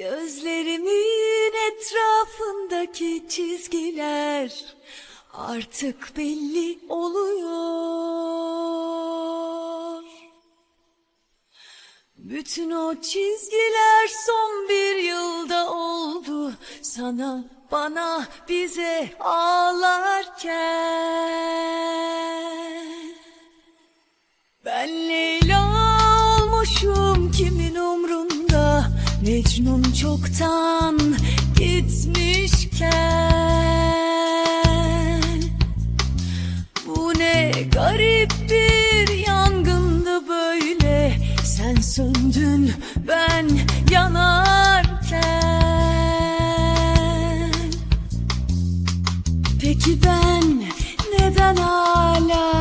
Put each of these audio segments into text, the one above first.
Gözlerimin etrafındaki çizgiler artık belli oluyor. Bütün o çizgiler son bir yılda oldu sana, bana, bize ağlarken. Mecnun çoktan gitmişken. Bu ne garip bir yangındı böyle. Sen söndün ben yanarken. Peki ben neden hala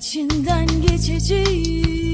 İçinden geçeceğim.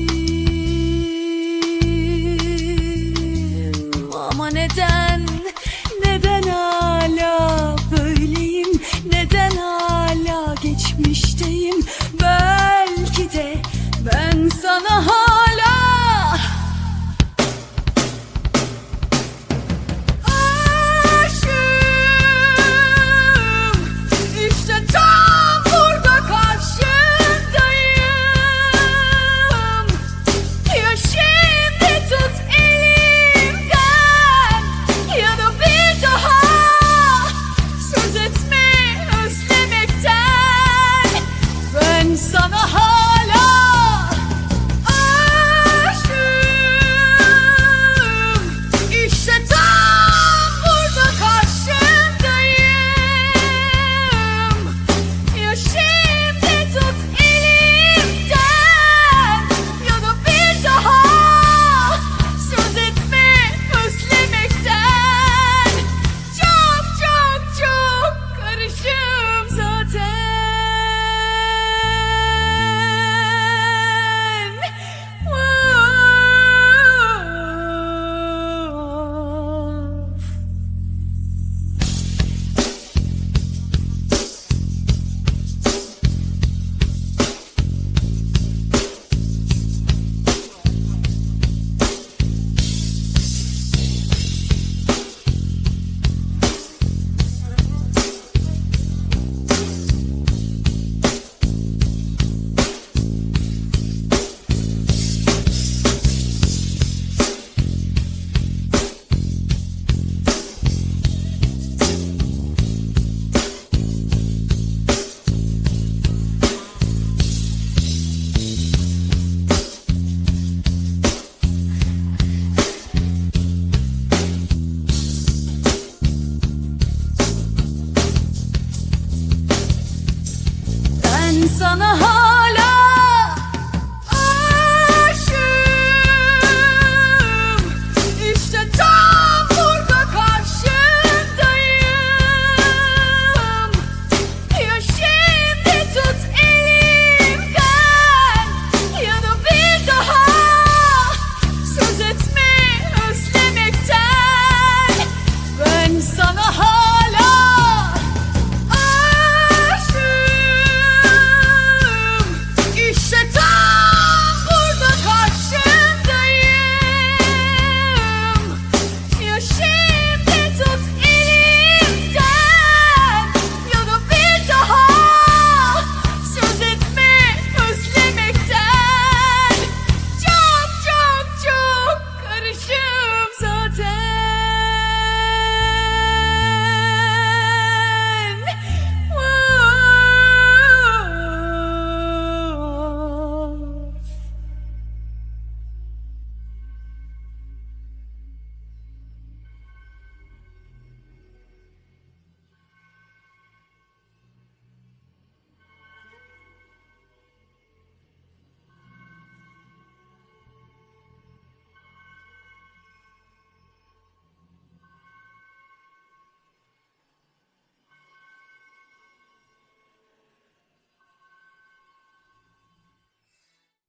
sana